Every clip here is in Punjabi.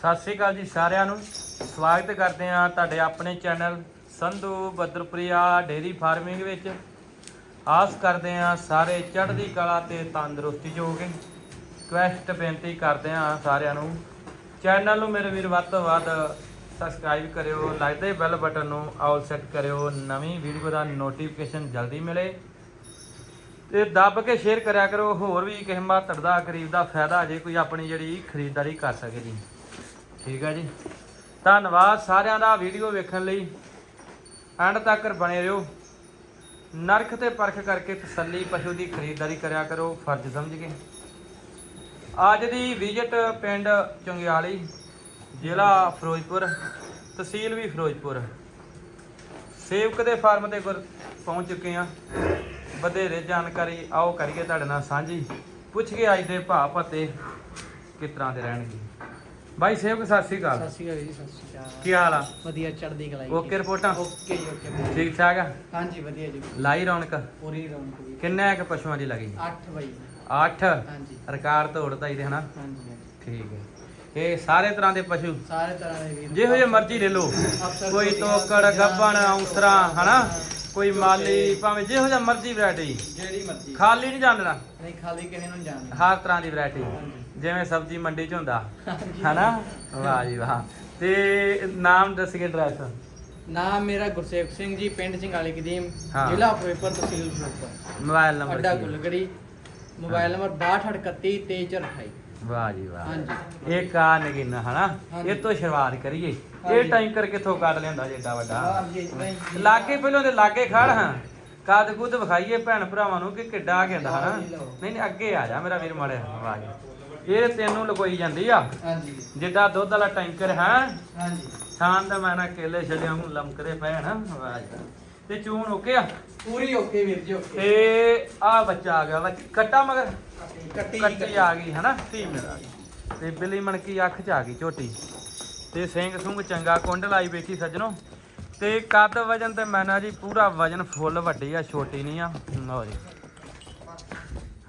ਸਤਿ ਸ੍ਰੀ ਅਕਾਲ ਜੀ ਸਾਰਿਆਂ ਨੂੰ। ਸਵਾਗਤ ਕਰਦੇ ਹਾਂ ਤੁਹਾਡੇ ਆਪਣੇ ਚੈਨਲ ਸੰਧੂ ਬਦਰਪ੍ਰਿਆ ਡੇਰੀ ਫਾਰਮਿੰਗ ਵਿੱਚ। ਆਸ ਕਰਦੇ ਹਾਂ ਸਾਰੇ ਚੜ੍ਹਦੀ ਕਲਾ ਤੇ ਤੰਦਰੁਸਤੀ 'ਚ ਹੋਗੇ ਰਿਕਵੈਸਟ ਬੇਨਤੀ ਕਰਦੇ ਹਾਂ ਸਾਰਿਆਂ ਨੂੰ। ਚੈਨਲ ਨੂੰ ਮੇਰੇ ਵੀਰ ਵੱਧ ਤੋਂ ਵੱਧ ਸਬਸਕ੍ਰਾਈਬ ਕਰਿਓ ਲਾਈਕ ਦੇ ਬੈਲ ਬਟਨ ਨੂੰ ਆਲ ਸੈੱਟ ਕਰਿਓ, ਨਵੀਂ ਵੀਡੀਓ ਦਾ ਨੋਟੀਫਿਕੇਸ਼ਨ ਜਲਦੀ ਮਿਲੇ। ਤੇ ਦੱਬ ਕੇ ਸ਼ੇਅਰ ਕਰਿਆ ਕਰੋ, ਹੋਰ ਵੀ ਕਿਸੇ ਮਾਤੜ ਦਾ, ਗਰੀਬ ਦਾ ਫਾਇਦਾ ਜੇ ਕੋਈ ਆਪਣੀ ਜਿਹੜੀ ਖਰੀਦਦਾਰੀ ਕਰ ਸਕੇ ਜੀ। ਠੀਕ ਹੈ ਜੀ। ਧੰਨਵਾਦ ਸਾਰਿਆਂ ਦਾ ਵੀਡੀਓ ਵੇਖਣ ਲਈ। ਐਂਡ ਤੱਕ ਬਣੇ ਰਹੋ। ਨਰਖ ਤੇ ਪਰਖ ਕਰਕੇ ਤਸੱਲੀ ਪਸ਼ੂ ਦੀ ਖਰੀਦਦਾਰੀ ਕਰਿਆ ਕਰੋ, ਫਰਜ਼ ਸਮਝ ਕੇ। ਅੱਜ ਦੀ ਵਿਜ਼ਿਟ ਪਿੰਡ ਚੰਗਿਆਲੀ, ਜ਼ਿਲ੍ਹਾ ਫਿਰੋਜ਼ਪੁਰ, ਤਹਿਸੀਲ ਵੀ ਫਿਰੋਜ਼ਪੁਰ। ਸੇਵਕ ਦੇ ਫਾਰਮ ਤੇ ਗੁਰ ਪਹੁੰਚ ਚੁੱਕੇ ਆ ਵਧੇਰੇ ਜਾਣਕਾਰੀ ਆਓ ਕਰੀਏ ਤੁਹਾਡੇ ਨਾਲ ਸਾਂਝੀ। ਪੁੱਛ ਕੇ ਅੱਜ ਦੇ ਭਾਅ ਭੱਤੇ ਕਿਸ ਤਰ੍ਹਾਂ ਦੇ ਰਹਿਣਗੇ? ਬਾਈ ਸੇਵਕ ਸਤਿ ਸ੍ਰੀ ਅਕਾਲ। ਸਤਿ ਸ਼੍ਰੀ ਅਕਾਲ ਜੀ ਸਤਿ ਸ਼੍ਰੀ ਅਕਾਲ। ਕੀ ਹਾਲ ਆ? ਵਧੀਆ ਚੜ੍ਹਦੀ ਕਲਾਈ ਓਕੇ ਰਿਪੋਰਟਾਂ? ਓਕੇ ਜੀ ਓਕੇ। ਠੀਕ ਠਾਕ ਆ? ਹਾਂਜੀ ਵਧੀਆ ਜੀ। ਲਾਈ ਰੌਣਕ? ਪੂਰੀ ਰੌਣਕ ਜੀ। ਕਿੰਨੇ ਕੁ ਪਸ਼ੂਆਂ ਦੀ ਲੱਗੀ? 8 ਵਜੇ 8 ਹਾਂਜੀ। ਰਿਕਾਰਡ ਤੋੜਦਾ ਤੇ ਹਨਾ? ਹਾਂਜੀ ਹਾਂਜੀ। ਠੀਕ ਹੈ ਇਹ ਸਾਰੇ ਤਰ੍ਹਾਂ ਦੇ ਪਸ਼ੂ? ਸਾਰੇ ਤਰ੍ਹਾਂ ਦੇ ਵੀਰ। ਜਿਹੋ ਜਿਹੇ ਮਰਜ਼ੀ ਲੈ ਲਓ। ਅਫਸਰ ਕੋਈ ਅਫਸਰ ਗੱਬਣ ਔਂਸਰਾ ਹਨਾ? ਕੋਈ। ਮਾਲੀ ਭਾਵੇਂ ਜਿਹੋ ਜਿਹਾ ਮਰਜ਼ੀ ਵੈਰਾਈਟੀ ਜਿਹੜੀ ਮਰਜ਼ੀ ਖਾਲੀ ਨਹੀਂ ਜਾਣਨਾ ਨਹੀਂ ਖਾਲੀ ਕਿਸੇ ਨੂੰ ਜਾਣਦਾ ਹਰ ਤਰ੍ਹਾਂ ਦੀ ਵੈਰਾਈਟੀ। ਜਿਵੇਂ ਸਬਜ਼ੀ ਮੰਡੀ ਚ ਹੁੰਦਾ। ਹਨਾ ਵਾਹ ਜੀ ਵਾਹ ਤੇ ਨਾਮ ਦੱਸ ਕੇ ਐਡਰੈਸ ਨਾਮ ਮੇਰਾ ਗੁਰਸੇਵਕ ਸਿੰਘ ਜੀ ਪਿੰਡ ਚੰਗਾਲੀ ਕਦੀਮ ਹਾਂ। ਜ਼ਿਲ੍ਹਾ ਫਿਰੋਜ਼ਪੁਰ ਤਹਿਸੀਲ ਫਿਰੋਜ਼ਪੁਰ ਮੋਬਾਈਲ ਨੰਬਰ ਅੱਡਾ ਕੀ? ਗੁਲਗੜੀ ਮੋਬਾਈਲ ਨੰਬਰ 6238232428 ਵਾਹ ਜੀ ਵਾਹ। ਹਾਂਜੀ। ਇਹ ਕਾ ਨਗੀਨਾ ਹਨਾ? ਹਾਂਜੀ। ਇਹ ਤੋਂ ਸ਼ੁਰੂਆਤ ਕਰੀਏ। ਇਹ ਹਾਂਜੀ। ਟੈਂਕਰ ਕਿੱਥੋਂ ਕੱਢ ਲਿਆਂਦਾ ਜਿੱਡਾ ਵੱਡਾ। ਲਾਗੇ ਪਹਿਲਾਂ ਤੇ ਲਾਗੇ ਖੜ ਹਾਂ। ਕਾਦ ਕੁਦ ਵਿਖਾਈਏ ਭੈਣ ਭਰਾਵਾਂ ਨੂੰ ਕਿ ਕਿੱਡਾ ਕਹਿੰਦਾ ਹਨਾ? ਲਓ। ਨਹੀਂ ਨਹੀਂ ਅੱਗੇ ਆ ਜਾ ਮੇਰਾ ਵੀਰ ਮੜਿਆ ਵਾਹ ਜੀ। ਇਹ ਤੈਨੂੰ ਲਗੋਈ ਜਾਂਦੀ ਆ। ਹਾਂਜੀ। ਜਿੱਡਾ ਦੁੱਧ ਵਾਲਾ ਟੈਂਕਰ ਹੈ। ਹਾਂਜੀ। ਥਾਂ ਦਾ ਮੈਂ ਨਾ ਕੇਲੇ ਛੱਡਿਆ ਹੁਣ ਲਮਕਦੇ ਪਏ ਨਾ। ਵਾਹ ਜੀ। ਤੇ ਚੂਣ ਓਕੇ ਆ? ਪੂਰੀ ਓਕੇ ਵੀਰ ਜੀ ਓਕੇ। ਤੇ ਆ ਬੱਚਾ ਆ ਗਿਆ ਵਾ ਕੱਟਾ ਮਗਰ? ਕੱਟੀ ਕੱਟੀ। ਆ ਗਈ ਹਨਾ? ਧੀ ਮੇਰਾ ਤੇ ਬਿੱਲੀ ਮਣਕੀ ਅੱਖ ਚ ਆ ਗਈ ਝੋਟੀ ਤੇ ਸਿੰਘ ਸੁੰਗ ਚੰਗਾ ਕੁੰਡ ਲਾਈ ਬੈਠੀ ਸੱਜਣੋ। ਤੇ ਕੱਦ ਵਜਨ ਤੇ ਮੈਂ ਨਾ ਜੀ ਪੂਰਾ ਵਜਨ ਫੁੱਲ ਵੱਡੀ ਆ ਛੋਟੀ ਨਹੀਂ ਆ। ਲਓ ਜੀ।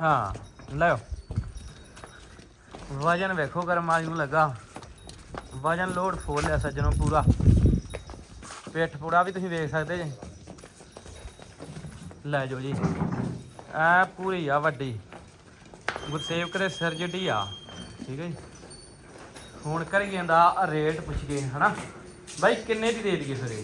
ਹਾਂ ਲਿਓ ਵਜਨ ਵੇਖੋ ਕਰਮਾਲੀ ਨੂੰ ਲੱਗਾ। ਵਜਨ ਲੋਡ ਫੁੱਲ ਆ ਸੱਜਣੋ ਪੂਰਾ। ਪਿੱਠ ਪੂੜਾ ਵੀ ਤੁਸੀਂ ਵੇਖ ਸਕਦੇ ਜੀ। ਲੈ ਜਾਓ ਜੀ। ਐ ਪੂਰੀ ਆ ਵੱਡੀ। ਗੁਰਸੇਵਕ ਦੇ ਸਿਰ ਜਿੱਡੀ ਆ। ਠੀਕ ਹੈ ਜੀ। ਹੁਣ ਕਰੀ ਜਾਂਦਾ ਰੇਟ ਪੁੱਛ ਕੇ, ਹਨਾ? ਬਾਈ, ਕਿੰਨੇ ਦੀ ਦੇ ਦਈਏ ਫਿਰ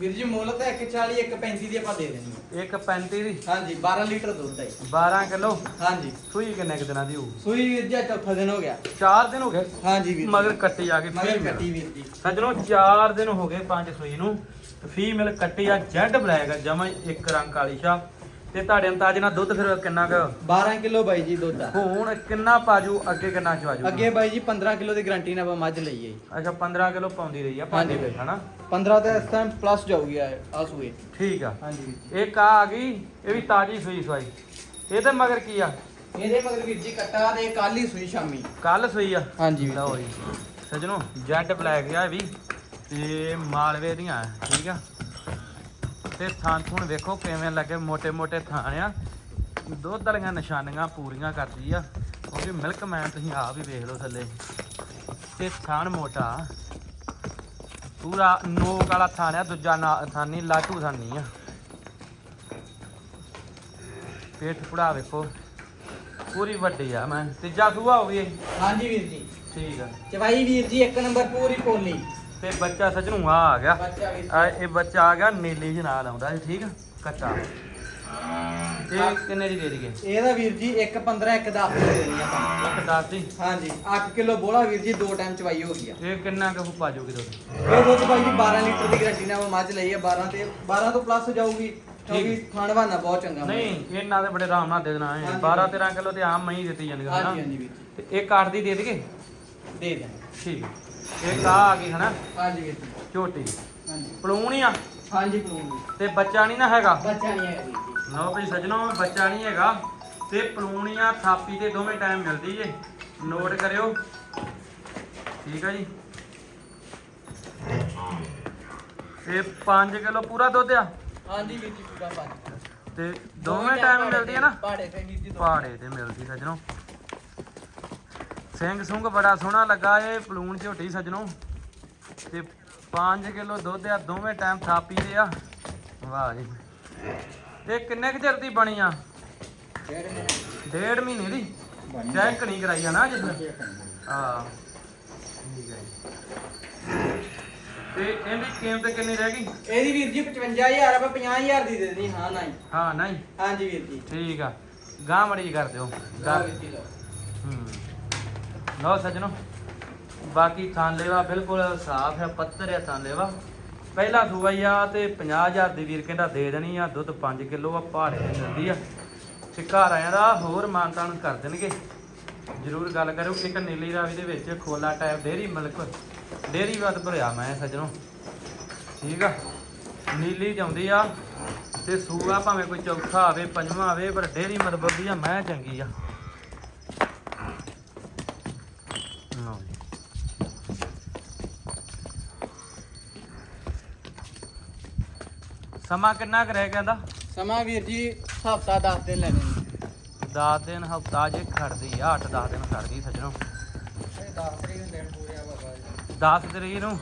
ਵੀਰ ਜੀ ਮੁੱਲ ਤਾਂ 140 135 ਦੀ ਆਪਾਂ ਦੇ ਦੇਣੀ ਹੈ। ਇੱਕ 35 ਦੀ? ਹਾਂਜੀ 12 ਲੀਟਰ ਦੁੱਧ ਹੈ 12 ਕਿਲੋ? ਹਾਂਜੀ। ਸੂਈ ਕਿੰਨੇ ਕੁ ਦਿਨਾਂ ਦੀ ਹੋਊ ਸੂਈ ਵੀਰ ਜੀ ਅੱਜ ਚੌਥਾ ਦਿਨ ਹੋ ਗਿਆ। 4 ਦਿਨ ਹੋ ਗਏ? ਹਾਂਜੀ ਵੀਰ ਜੀ। ਮਗਰ ਕੱਟੀ ਆ ਮਗਰ female। ਕੱਟੀ ਵੀਰ ਜੀ। ਸੱਜਣੋ 4 ਦਿਨ ਹੋ ਗਏ ਪੰਜ ਸੂਈ ਨੂੰ। ਫੀਮੇਲ ਕੱਟੀ ਆ ਜੈਡ ਬਲੈਕ ਆ ਜਮਾ ਹੀ ਇੱਕ ਰੰਗ ਕਾਲੀ ਸ਼ਾ। ਤੇ ਤੁਹਾਡੇ ਅੰਦਾਜ਼ ਨਾਲ ਦੁੱਧ ਫਿਰ ਕਿੰਨਾ ਕੁ? 12 ਕਿਲੋ ਬਾਈ ਜੀ ਦੁੱਧ ਆ। ਹੁਣ ਕਿੰਨਾ ਪਾਜੂ ਅੱਗੇ ਕਿੰਨਾ ਚਵਾਜੂ? ਅੱਗੇ ਬਾਈ ਜੀ 15 ਕਿਲੋ ਦੀ ਗਾਰੰਟੀ ਨਾਲ ਆਪਾਂ ਮੱਝ ਲਈਏ ਜੀ। ਅੱਛਾ 15 ਕਿਲੋ ਪਾਉਂਦੀ ਰਹੀ ਆ ਹਾਂਜੀ। ਪੰਜ ਹਨਾ? 15 ਤੇ ਇਸ ਟਾਈਮ ਪਲੱਸ ਜਾਊਗੀ ਆ ਆ ਸੂਏ। ਠੀਕ ਆ। ਹਾਂਜੀ ਇੱਕ ਆ ਆ ਗਈ ਇਹ ਵੀ ਤਾਜੀ ਸੂਈ ਸਵਾਈ। ਇਹਦੇ ਮਗਰ ਕੀ ਆ? ਜੀ ਇਹਦੇ ਮਗਰ ਵੀਰ ਜੀ ਕੱਟਾ ਤੇ ਕੱਲ ਹੀ ਸੂਈ ਸ਼ਾਮੀ। ਕੱਲ ਸੂਈ ਆ? ਹਾਂਜੀ ਲਓ ਜੀ। ਸਜਣੋ ਜੈਡ ਬਲੈਕ ਆ ਵੀ ਤੇ ਮਾਲਵੇ ਦੀਆਂ ਆ, ਠੀਕ ਆ? ਤੇ ਥਾਂ ਥੂਣ ਵੇਖੋ ਕਿਵੇਂ ਲੱਗੇ ਮੋਟੇ ਮੋਟੇ ਥਾਂ ਆ। ਦੋ ਵਾਲੀਆਂ ਨਿਸ਼ਾਨੀਆਂ ਪੂਰੀਆਂ ਕਰਦੀ ਆ। ਕਿਉਂਕਿ ਮਿਲਕ ਮੈਨ ਤੁਸੀਂ ਆ ਵੀ ਵੇਖ ਲਓ ਥੱਲੇ। ਤੇ ਥਾਣ ਮੋਟਾ ਪੂਰਾ ਨੋਕ ਵਾਲਾ ਥਾਣ ਆ ਦੂਜਾ ਨਾ ਥਾਨੀ ਲਾਟੂ ਥਾਨੀ ਆ। ਪੇਟ ਪੁੜਾ ਵੇਖੋ। ਪੂਰੀ ਵੱਡੀ ਆ ਮੈਂ ਤੀਜਾ ਸੂਆ ਹੋ ਗਈ। ਹਾਂਜੀ ਵੀਰ ਜੀ। ਠੀਕ ਆ। ਚਵਾਈ ਵੀਰ ਜੀ ਇੱਕ ਨੰਬਰ ਪੂਰੀ ਪੋਲੀ। ਤੇ ਬੱਚਾ ਸੱਜਣੂ ਆ ਆ ਗਿਆ। ਬੱਚਾ ਵੀਰ ਆ ਇਹ ਬੱਚਾ ਆ ਗਿਆ ਨੀਲੀ ਜਿਹੀ ਨਾਲ ਆਉਂਦਾ ਠੀਕ ਆ? ਕੱਚਾ। ਇਹ ਕਿੰਨੇ ਦੀ ਦੇ ਦਈਏ? ਇਹਦਾ ਵੀਰ ਜੀ ਇੱਕ 15 ਇੱਕ 10 ਦੇ ਦੇਣੀ ਆਪਾਂ। ਇੱਕ ਦੱਸ ਦੀ? ਹਾਂਜੀ 8 ਕਿਲੋ ਬੋਲਾ ਵੀਰ ਜੀ ਦੋ ਟਾਈਮ ਚਵਾਈ ਹੋ ਗਈ ਆ। ਇਹ ਕਿੰਨਾ ਕੁ ਪਾ ਜੂਗੀ ਦੁੱਧ? ਇਹ ਦੁੱਧ ਭਾਈ ਜੀ 12 ਲੀਟਰ ਦੀ ਗਰੰਟੀ ਨਾਲ ਮੱਝ ਲਈ ਹੈ 12 ਤੇ 12 ਤੋਂ ਪਲੱਸ ਜਾਊਗੀ ਕਿਉਂਕਿ ਖਾਣਵਾਨਾ ਬਹੁਤ ਚੰਗਾ ਨਹੀਂ ਇਹਨਾਂ ਦੇ ਬੜੇ ਆਰਾਮ ਨਾਲ ਦੇ ਦੇਣਾ ਹੈ ਹਾਂਜੀ। 12 13 ਕਿਲੋ ਤੇ ਆਮ ਮਹੀਂ ਦਿੱਤੀ ਜਾਂਦੀ ਹੈ ਹਾਂਜੀ ਹਨਾ ਹਾਂਜੀ ਵੀਰ ਜੀ। ਤੇ ਇਹ ਕਾਠ ਦੀ ਦੇ ਦਈਏ? ਦੇ ਦੇ ਠੀਕ। ਇਹ ਕਾ ਆ ਗਈ ਹਨਾ ਹਾਂਜੀ ਵੀਰ ਜੀ। ਝੋਟੀ। ਹਾਂਜੀ। ਪਲੂਣ ਆ? ਹਾਂਜੀ ਪਲੂਨ ਤੇ ਬੱਚਾ ਨਹੀਂ ਨਾ ਹੈਗਾ? ਬੱਚਾ ਨਹੀਂ ਹੈ ਵੀਰ ਜੀ। ਲਓ ਭਈ ਸੱਜਣੋ ਬੱਚਾ ਨਹੀਂ ਹੈਗਾ ਤੇ ਪਲੂਣੀਆਂ ਥਾਪੀ ਤੇ ਦੋਵੇਂ ਟਾਈਮ ਮਿਲਦੀ ਜੇ। ਨੋਟ ਕਰਿਓ। ਠੀਕ ਆ ਜੀ। ਤੇ 5 ਕਿਲੋ ਪੂਰਾ ਦੁੱਧ ਆ? ਹਾਂਜੀ ਵੀਰ ਜੀ ਪੂਰਾ ਪੰਜ ਤੇ ਦੋਵੇਂ ਟਾਈਮ ਮਿਲਦੀ ਹੈ ਨਾ? ਪਾੜੇ ਤੇ ਵੀਰ ਜੀ ਦੋਵੇਂ। ਪਹਾੜੇ ਤੇ ਮਿਲਦੀ ਸੱਜਣੋ। ਸਿੰਘ ਸੁੰਗ ਬੜਾ ਸੋਹਣਾ ਲੱਗਾ ਇਹ ਪਲੂਣ ਝੋਟੀ ਸਜਣੋ। ਤੇ 5 ਕਿਲੋ ਦੁੱਧ ਆ ਦੋਵੇਂ ਟਾਈਮ ਥਾਪੀ ਦੇ ਆ। ਵਾਹ ਜੀ। ਤੇ ਕਿੰਨੇ ਕੁ ਚਿਰ ਦੀ ਬਣੀ ਆ? ਡੇਢ ਮਹੀਨੇ ਦੀ? ਚੈੱਕ ਨਹੀਂ ਕਰਾਈ ਆ ਨਾ ਜਿਸ ਹਾਂ। ਠੀਕ ਹੈ ਜੀ। ਤੇ ਇਹਦੀ ਕੀਮਤ ਕਿੰਨੀ ਰਹਿ ਗਈ? ਇਹਦੀ ਵੀਰ ਜੀ 55000 ਆਪਾਂ 50000 ਦੀ ਦੇ ਦੇਣੀ ਹਾਂ ਨਹੀਂ। ਹਾਂ ਨਹੀਂ? ਹਾਂਜੀ ਵੀਰ ਜੀ। ਠੀਕ ਆ। ਗਾਂ ਮੜੀ ਕਰ ਦਿਓ। ਲਓ ਗੱਲ ਵੀਰ ਜੀ ਲਓ। ਹੂੰ। ਲਓ ਸੱਜਣੋ। ਬਾਕੀ ਥਾਂ ਲੈਵਾ ਬਿਲਕੁਲ ਸਾਫ਼ ਹੈ ਪੱਤਰ ਹੈ ਥਾਂ ਲੈਵਾ। ਪਹਿਲਾ ਸੂਆ ਹੀ ਆ ਤੇ 50000 ਦੀ ਵੀਰ ਕਹਿੰਦਾ ਦੇ ਦੇਣੀ ਆ, ਦੁੱਧ 5 ਕਿਲੋ ਆ ਪਹਾੜੇ ਦੀ ਮਿਲਦੀ ਆ। ਤੇ ਘਰ ਆਇਆ ਦਾ ਹੋਰ ਮਾਨਤਾਨ ਕਰ ਦੇਣਗੇ। ਜਰੂਰ ਗੱਲ ਕਰੋ ਇੱਕ ਨੀਲੀ ਰਾਵੀ ਦੇ ਵਿੱਚ ਖੋਲਾ ਟਾਈਪ ਡੇਰੀ ਮਿਲਕ, ਡੇਰੀ ਵੱਧ ਭਰਿਆ ਮੈਂ ਸੱਜਣੋ। ਠੀਕ ਆ? ਨੀਲੀ ਜਾਂਦੀ ਆ ਤੇ ਸੂਆ ਭਾਵੇਂ ਕੋਈ ਚੌਥਾ ਆਵੇ, ਪੰਜਵਾਂ ਆਵੇ, ਪਰ ਡੇਰੀ ਮਤਲਬ ਦੀ ਆ, ਮੈਂ ਚੰਗੀ ਆ ਲਓ ਜੀ। ਸਮਾਂ ਕਿੰਨਾ ਕੁ ਰਹਿ ਗਿਆ ਦਾ? ਸਮਾਂ ਵੀਰ ਜੀ ਹਫਤਾ 10 ਦਿਨ ਲੈਣੇ ਨੇ 10 ਦਿਨ ਹਫਤਾ ਜੇ ਖੜਦੀ ਆ 8-10 ਦਿਨ ਖੜਦੀ ਸੱਜਣੋ। ਇਹ 10 ਤਰੀਕ ਦਿਨ ਪੂਰੇ ਆ ਬਾਬਾ ਜੀ 10 ਤਰੀਕ ਨੂੰ?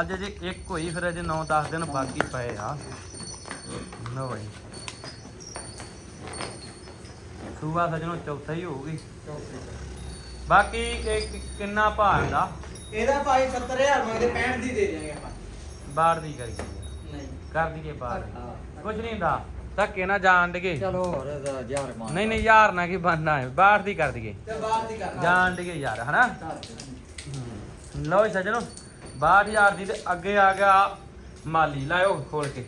ਅੱਜ ਜੇ ਇੱਕ ਹੋਈ ਫਿਰ ਅਜੇ 9-10 ਦਿਨ ਬਾਕੀ ਪਏ ਆ। ਲਓ ਬਈ। ਸੂਆ ਸੱਜਣੋ ਚੌਥਾ ਹੀ ਹੋਊਗੀ। ਬਾਕੀ ਇਹ ਕਿੰਨਾ ਭਾਅ ਦਾ ਇਹਦਾ ਭਾਈ 70000 ਮੰਗਦੇ 65 ਦੀ ਦੇ ਦਿਆਂਗੇ ਆਪਾਂ। ਬਾਹਰ ਦੀ ਕਰੀ। ਕਰ ਦਈਏ ਬਾਹਰ। ਕੁਝ ਨਹੀਂ ਹੁੰਦਾ। ਧੱਕੇ ਨਾ ਜਾਣ ਦਈਏ ਚਲੋ ਹੋਰ ਦਾ ਹਜ਼ਾਰ ਮਾਰ ਨਹੀਂ ਨਹੀਂ ਯਾਰ ਨਾ ਕੀ ਬਣਨਾ ਹੈ? ਬਾਹਰ ਦੀ ਕਰ ਦਈਏ। ਤੇ ਬਾਹਰ ਦੀ ਕਰ ਜਾਣ ਦਈਏ ਯਾਰ ਹਨਾ? ਲਓ ਜੀ ਸੱਜਣੋ 62000 ਦੀ ਤੇ ਅੱਗੇ ਆ ਗਿਆ ਮਾਲੀ। ਲਾਇਓ ਖੋਲ ਕੇ।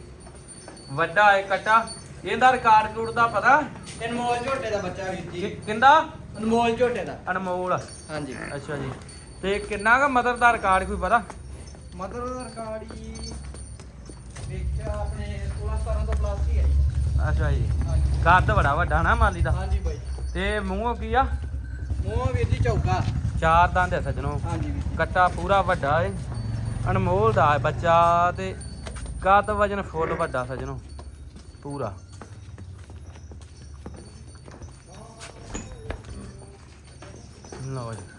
ਵੱਡਾ ਹੈ ਕਟਾ। ਇਹਦਾ ਰਿਕਾਰਡ ਕੂੜ ਦਾ ਪਤਾ? ਅਨਮੋਲ ਝੋਟੇ ਦਾ ਬੱਚਾ ਵੀਰ ਜੀ। ਕਿੰਦਾ? ਅਨਮੋਲ ਝੋਟੇ ਦਾ। ਅਨਮੋਲ। ਹਾਂਜੀ। ਅੱਛਾ ਜੀ। ਤੇ ਕਿੰਨਾ ਕੁ ਮਦਰ ਦਾ ਰਿਕਾਰਡ ਕੋਈ ਪਤਾ? ਮਦਰ ਦਾ ਰਿਕਾਰਡ ਹੀ ਵੇਖਿਆ ਆਪਣੇ 16 17 ਤੋਂ ਪਲੱਸ ਹੀ ਹੈ ਜੀ। ਅੱਛਾ ਜੀ। ਹਾਂਜੀ। ਕੱਦ ਬੜਾ ਵੱਡਾ ਨਾ ਮਾਲੀ ਦਾ। ਹਾਂਜੀ ਬਾਈ। ਤੇ ਮੂੰਹੋਂ ਕੀ ਆ? ਮੂੰਹ ਵੀਰ ਜੀ ਚੌਕਾ ਚਾਰ ਦੰਦ ਹੈ ਸੱਜਣੋ। ਹਾਂਜੀ ਵੀਰ ਜੀ। ਕੱਟਾ ਪੂਰਾ ਵੱਡਾ ਏ। ਅਨਮੋਲ ਦਾ ਬੱਚਾ ਤੇ ਕੱਦ ਵਜਨ ਫੁੱਲ ਵੱਡਾ ਸੱਜਣੋ। ਪੂਰਾ। ਲਓ ਜੀ।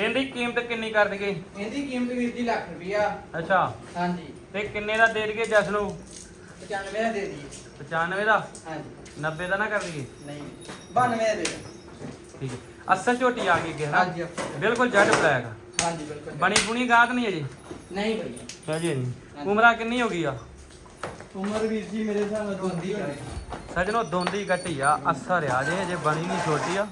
ਇਹਦੀ ਕੀਮਤ ਕਿੰਨੀ ਕਰ ਦਈਏ? ਇਹਦੀ ਕੀਮਤ ਵੀਰ ਜੀ ਲੱਖ ਰੁਪਿਆ ਅੱਛਾ। ਹਾਂਜੀ। ਤੇ ਕਿੰਨੇ ਦਾ ਦੇ ਦਈਏ ਜਸ ਨੂੰ? 95 ਦਾ ਦੇ ਦਈਏ। 95 ਦਾ? ਹਾਂਜੀ। 90 ਦਾ ਨਾ ਕਰ ਦਈਏ? ਨਹੀਂ 92 ਦਾ ਦੇ। ਠੀਕ। ਹੈ ਅਸਲ ਝੋਟੀ ਆ ਗਈ ਕਿ ਹਾਂਜੀ ਬਿਲਕੁਲ ਜੱਟ ਬਲੈਕ ਹਾਂਜੀ ਬਿਲਕੁਲ ਬਣੀ ਬੁਣੀ ਗਾਤ ਨਹੀਂ ਅਜੇ? ਨਹੀਂ ਭਈਆ ਹਜੇ। ਉਮਰਾਂ ਕਿੰਨੀ ਹੋ ਗਈ ਆ? ਉਮਰ ਵੀਰ ਜੀ ਮੇਰੇ ਹਿਸਾਬ ਨਾਲ ਦੋਂਦੀ ਹੈ ਸਜਣੋ ਦੋਂਦੀ ਘਟੀ ਆ। ਅਸਰ ਆ ਜੇ ਜੇ ਬਣੀ ਨਹੀਂ ਛੋਟੀ ਆ।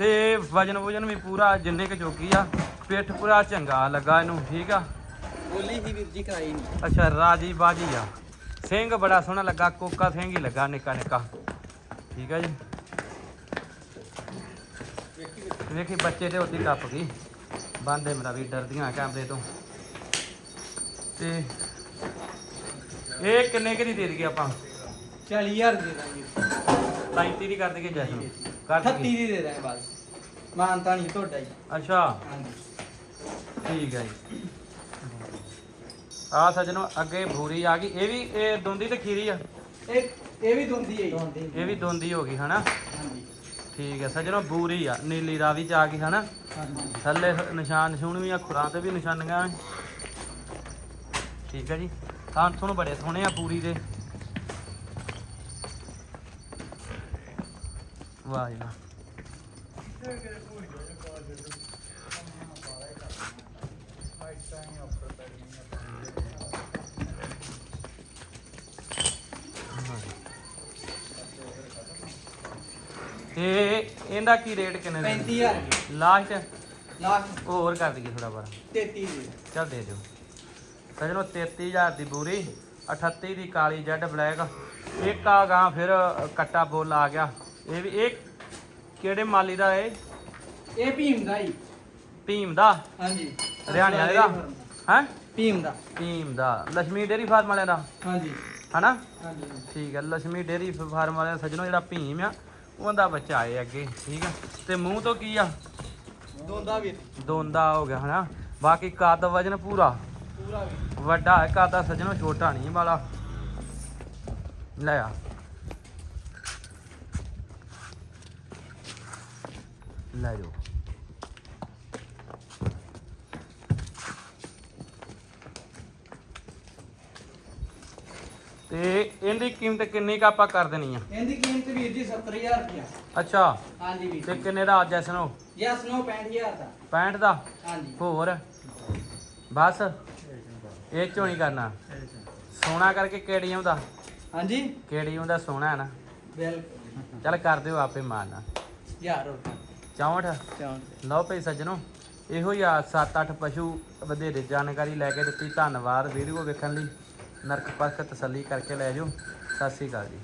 ਤੇ ਵਜਨ ਵਜਨ ਵੀ ਪੂਰਾ ਜਿੰਨੇ ਕ ਜੋਗੀ ਆ ਪਿੱਠ ਪੂਰਾ ਚੰਗਾ ਲੱਗਾ ਇਹਨੂੰ ਠੀਕ ਆ? ਬੋਲੀ ਹੀ ਵੀਰ ਜੀ ਕਰਾਈ ਨਹੀਂ। ਅੱਛਾ ਰਾਜੀ ਬਾਜੀ ਆ। ਸਿੰਘ ਬੜਾ ਸੋਹਣਾ ਲੱਗਾ ਕੋਕਾ ਸਿੰਘ ਹੀ ਲੱਗਾ ਨਿੱਕਾ ਨਿੱਕਾ। ਠੀਕ ਆ ਜੀ? ਵੇਖੀ ਬੱਚੇ ਤੇ ਉੱਤੀ ਟੱਪ ਗਈ। ਬੰਦੇ ਮੇਰਾ ਵੀ ਡਰਦੀਆਂ ਕੈਮਰੇ ਤੋਂ। ਤੇ ਇਹ ਕਿੰਨੇ ਕੁ ਦੀ ਦੇ ਦਈਏ ਆਪਾਂ? 40000 ਦੇ ਦਾਂਗੇ। 37 ਦੀ ਕਰ ਦਈਏ ਜੈਸ ਨੂੰ ਕਰ 38 ਦਈਏ ਦੀ ਦੇ ਦਾਂਗੇ ਬਸ। ਮਾਨਤਾ ਨਹੀਂ ਤੁਹਾਡਾ ਹੀ ਅੱਛਾ। ਹਾਂਜੀ। ਠੀਕ ਹੈ ਜੀ। ਆ ਸਜਣੋ ਅੱਗੇ ਭੂਰੀ ਆ ਗਈ। ਇਹ ਵੀ ਇਹ ਦੋਂਦੀ ਤੇ ਖੀਰੀ ਆ? ਇਹ ਇਹ ਵੀ ਦੋਂਦੀ ਹੈ ਜੀ। ਇਹ ਵੀ ਦੋਂਦੀ ਹੋ ਗਈ ਹਨਾ? ਹਾਂਜੀ। ਠੀਕ ਹੈ ਸਜਣੋ ਬੂਰੀ ਆ। ਨੀਲੀ ਰਾਵੀ ਚ ਆ ਗਈ ਹਨਾ? ਹਾਂਜੀ। ਥੱਲੇ ਨਿਸ਼ਾਨ ਨਿਸ਼ੂਨ ਵੀ ਆ ਖੁਰਾਂ ਤੇ ਵੀ ਨਿਸ਼ਾਨੀਆਂ ਨੇ। ਠੀਕ ਹੈ ਜੀ। ਤਾਂ ਤੁਹਾਨੂੰ ਬੜੇ ਸੋਹਣੇ ਆ ਪੂਰੀ ਦੇ। ਵਾਹ ਜੀ ਵਾਹ। ਤੇ ਇਹਦਾ ਕੀ ਰੇਟ ਕਿੰਨੇ ਦਾ 35000 ਜੀ ਲਾਸਟ? ਲਾਸਟ। ਹੋਰ ਕਰ ਦਈਏ ਥੋੜਾ ਬੜਾ 33 ਦੀ ਚੱਲ ਦੇ ਦਿਓ। ਸਜਣੋ 33000 ਦੀ ਬੂਰੀ 38 ਦੀ ਕਾਲੀ ਜੈਡ ਬਲੈਕ। ਇੱਕ ਆ ਗਾਂ ਫਿਰ ਕੱਟਾ ਬੋਲ ਆ ਗਿਆ। ਇਹ ਵੀ ਇਹ ਕਿਹੜੇ ਮਾਲੀ ਦਾ ਇਹ? ਇਹ ਭੀਮ ਦਾ ਹੀ ਭੀਮ ਦਾ? ਹਾਂਜੀ। ਹਰਿਆਣੇ ਵਾਲੇ ਦਾ? ਹੈ? ਭੀਮ ਦਾ। ਭੀਮ ਦਾ। ਲక్ష్ਮੀ ਡੇਰੀ ਫਾਰਮ ਵਾਲਿਆਂ ਦਾ? ਹਾਂਜੀ। ਹਨਾ? ਹਾਂਜੀ ਠੀਕ ਹੈ ਲక్ష్ਮੀ ਡੇਰੀ ਫਾਰਮ ਵਾਲਿਆਂ ਦਾ ਸੱਜਣੋ ਜਿਹੜਾ ਭੀਮ ਆ ਉਹਦਾ ਬੱਚਾ ਆਏ ਅੱਗੇ ਠੀਕ ਹੈ ਤੇ ਮੂੰਹ ਤੋਂ ਕੀ ਆ? ਦੋਂਦਾ ਵੀ। ਦੋਂਦਾ ਹੋ ਗਿਆ ਹਨਾ? ਬਾਕੀ ਕੱਦ ਵਜਨ ਪੂਰਾ? ਪੂਰਾ ਵੀ। ਵੱਡਾ ਹੈ ਕੱਦ ਦਾ ਸੱਜਣੋ ਛੋਟਾ ਨਹੀਂ ਵਾਲਾ। ਲੈ ਆ। ਲੈ ਜਾਓ। ਤੇ ਇਹਦੀ ਕੀਮਤ ਕਿੰਨੀ ਕ ਆਪਾਂ ਕਰ ਦੇਣੀ ਆ? ਇਹਦੀ ਕੀਮਤ ਵੀਰ ਜੀ 70000 ਰੁਪਇਆ। ਅੱਛਾ। ਹਾਂਜੀ ਵੀਰ ਤੇ ਕਿੰਨੇ ਦਾ ਅੱਜ ਐਸਨੋ ਯਸ ਨੋ 65000 ਦਾ। 65 ਦਾ? ਹਾਂਜੀ। ਹੋਰ? ਬਸ। ਇਹ ਚੋਂ ਨਹੀਂ ਕਰਨਾ। ਸੋਨਾ ਕਰਕੇ ਕਿਹੜੀ ਆਉਂਦਾ? ਹਾਂਜੀ। ਕਿਹੜੀ ਆਉਂਦਾ ਸੋਨਾ ਹੈ ਨਾ। ਬਿਲਕੁਲ। ਚੱਲ ਕਰ ਦਿਓ ਆਪੇ ਮਾਰਨਾ। ਯਾਰ ਹੋਰ 64 ਚੌਂਟ ਲਓ ਭਈ ਸੱਜਣੋ ਇਹੋ ਹੀ ਆ 7-8 ਪਸ਼ੂ ਵਧੇਰੇ ਜਾਣਕਾਰੀ ਲੈ ਕੇ ਦਿੱਤੀ। ਧੰਨਵਾਦ ਵੀਡੀਓ ਵੇਖਣ ਲਈ। ਨਰਕ ਪਰਖ ਤਸੱਲੀ ਕਰਕੇ ਲੈ ਜਾਓ। ਸਤਿ ਸ੍ਰੀ ਅਕਾਲ ਜੀ।